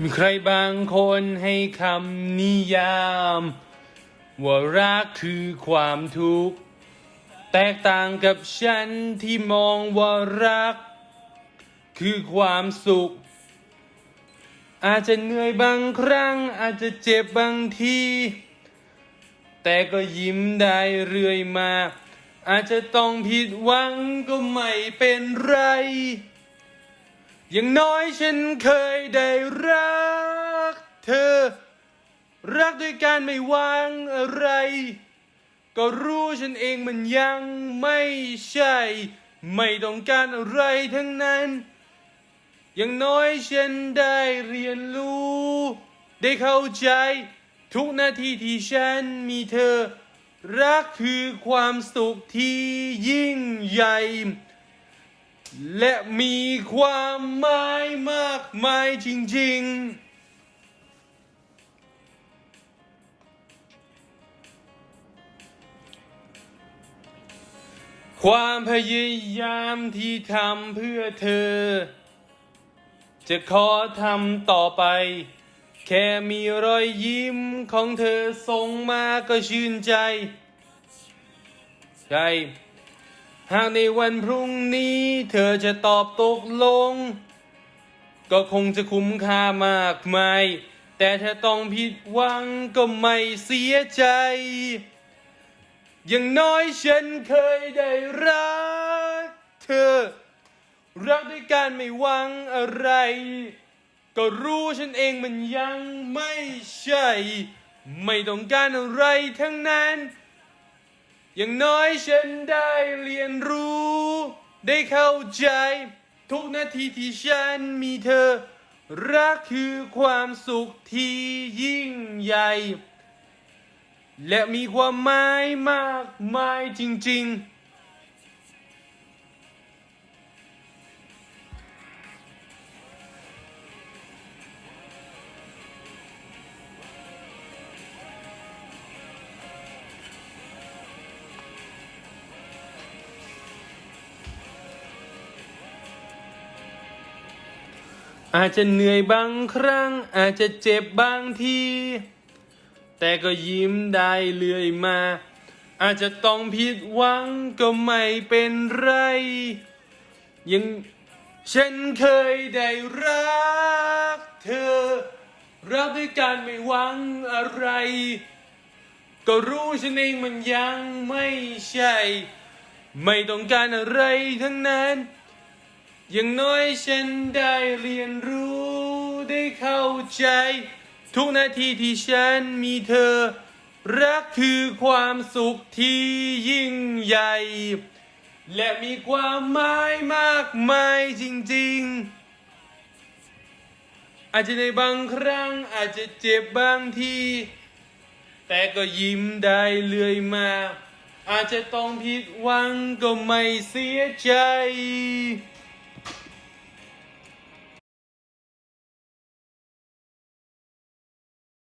มีใครบางคนให้คำนิยาม ว่ารักคือความทุกข์ แตกต่างกับฉันที่มองว่ารัก คือความสุข อาจจะเหนื่อยบางครั้ง อาจจะเจ็บบางที แต่ก็ยิ้มได้เรื่อยมา อาจจะต้องผิดหวังก็ไม่เป็นไร อย่างน้อยฉันเคยได้รัก เธอ รักด้วยการไม่วางอะไร ก็รู้ฉันเองมันยังไม่ใช่ ไม่ต้องการอะไรทั้งนั้น อย่างน้อยฉันได้เรียนรู้ ได้เข้าใจ ทุกนาทีที่ฉันมีเธอ รักคือความสุขที่ยิ่งใหญ่ และมีความหมายมากมายจริง ๆ ความพยายามที่ทำเพื่อเธอ จะขอทำต่อไป แค่มีรอยยิ้มของเธอส่งมาก็ชื่นใจ ใช่ หากในวันพรุ่งนี้เธอจะตอบตกลง ก็คงจะคุ้มค่ามากมาย แต่ถ้าต้องผิดหวังก็ไม่เสียใจ อย่างน้อยฉันเคยได้รักเธอ รักด้วยการไม่หวังอะไร ก็รู้ฉันเองมันยังไม่ใช่ ไม่ต้องการอะไรทั้งนั้น อย่างน้อยฉันได้เรียนรู้ ได้เข้าใจ ทุกนาทีที่ฉันมีเธอ รักคือความสุขที่ยิ่งใหญ่ และมีความหมายมากมายจริง ๆ อาจจะเหนื่อยบางครั้ง อาจจะเจ็บบางที แต่ก็ยิ้มได้เรื่อยมา อาจจะต้องผิดหวังก็ไม่เป็นไร ยังฉันเคยได้รักเธอ รักด้วยการไม่หวังอะไร ก็รู้ฉันเองมันยังไม่ใช่ ไม่ต้องการอะไรทั้งนั้น อย่างน้อยฉันได้เรียนรู้ได้เข้าใจ ทุกนาทีที่ฉันมีเธอ รักคือความสุขที่ยิ่งใหญ่ และมีความหมายมากมายจริงๆ อาจจะในบางครั้งอาจจะเจ็บบางที แต่ก็ยิ้มได้เรื่อยมา อาจจะต้องผิดหวังก็ไม่เสียใจ